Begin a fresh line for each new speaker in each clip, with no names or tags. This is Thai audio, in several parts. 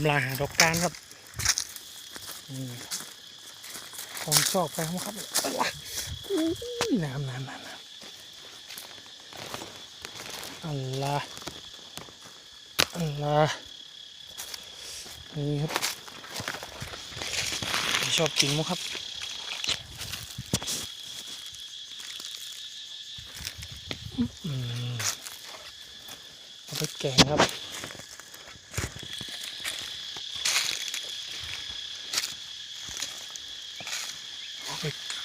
ำลายหาดอกการครับนี่ครับของชอบไปครับน้ำน้ำน้ำน้ำอัลลาอัลลานี่ครับชอบกินมั้งครับอืมเอาไปแกงครับ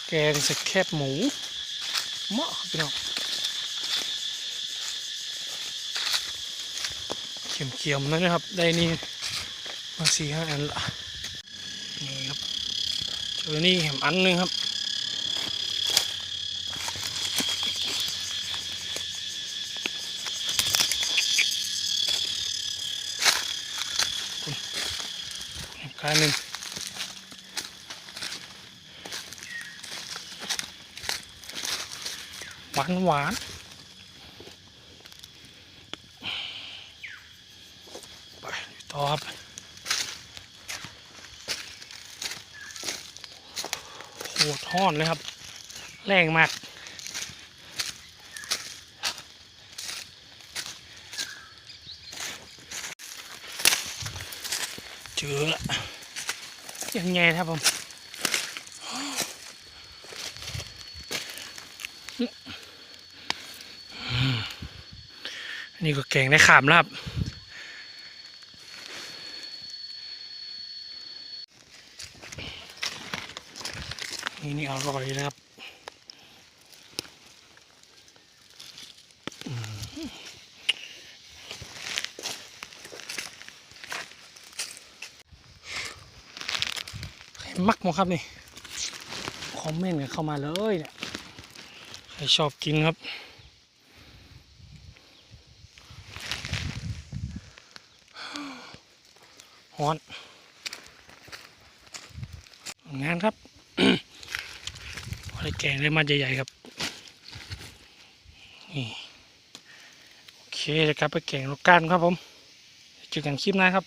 แกงใส่แคบหมูเหมาะพี่น้องเขียมๆนั่นนะครับ ได้นี่มาสี่ห้าอันละนี่ครับเจอนี่แหมอันนึงครับอีกการหนึ่ง หวานหวานไปต่อครับโหดห้อนเลยครับ แรงมากเจอละยังไงครับผมอืมอั นี่ก็แกงได้ขามแล้วครับนี่นี่อร่อยนะครับมใครมักมั้งครับนี่ คอมเมนต์กันเข้ามาเลยเนี่ยใครชอบกินครับ ฮ้อน งานครับพอได้แกงได้มาใหญ่ๆครับ นี่ โอเคนะครับไปแกงลูกก้านครับผมเจอกันคลิปหน้าครับ